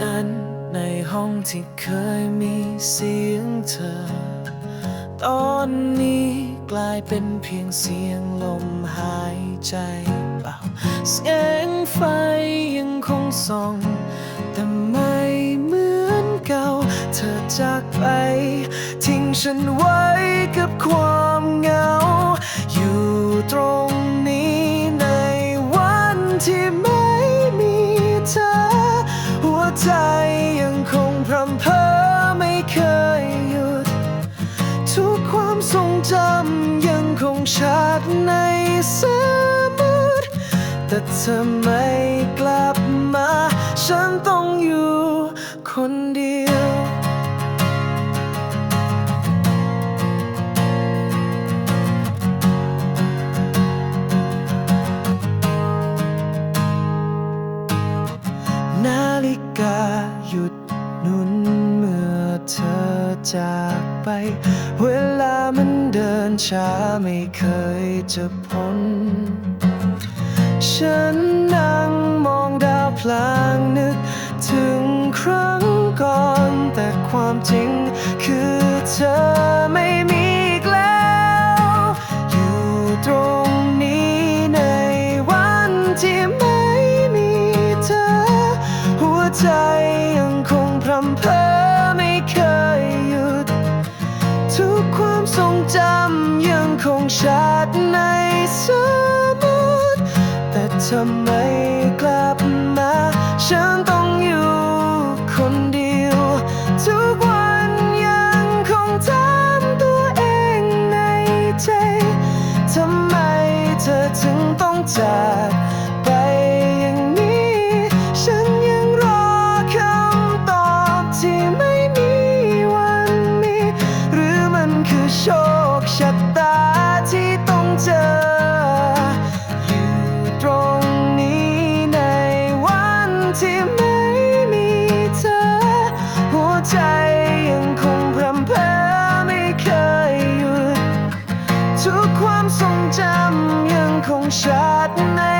นั้นในห้องที่เคยมีเสียงเธอ ตอนนี้กลายเป็นเพียงเสียงลมหายใจเปล่าแสงไฟยังคงส่อง แต่ไม่เหมือนเก่า เธอจากไป ทิ้งฉันไว้กับความเหงา อยู่ตรงนี้ในวันที่ไม่มีเธอ ใจยังคงพรำเพ้อไม่เคยหยุด ทุกความทรงจำยังคงชัดในสมุดแต่เธอไม่กลับมา ฉันต้องอยู่คนเดียว นาฬิกาหยุดหนุนเมื่อเธอจากไป เวลามันเดินช้าไม่เคยจะพ้น ฉันนั่งมองดาวพลางนึก ถึงครั้งก่อนแต่ความจริงคือเธอ ใจยังคงพรำเพอไม่เคยหยุด ทุกความทรงจำยังคงชัดในสมุดแต่เธอไมกลับมา ฉันต้องอยู่คนเดียว ทุกวันยังคงถามตัวเองในใจ ทำไมเธอถึงต้องจาก คงชัดใน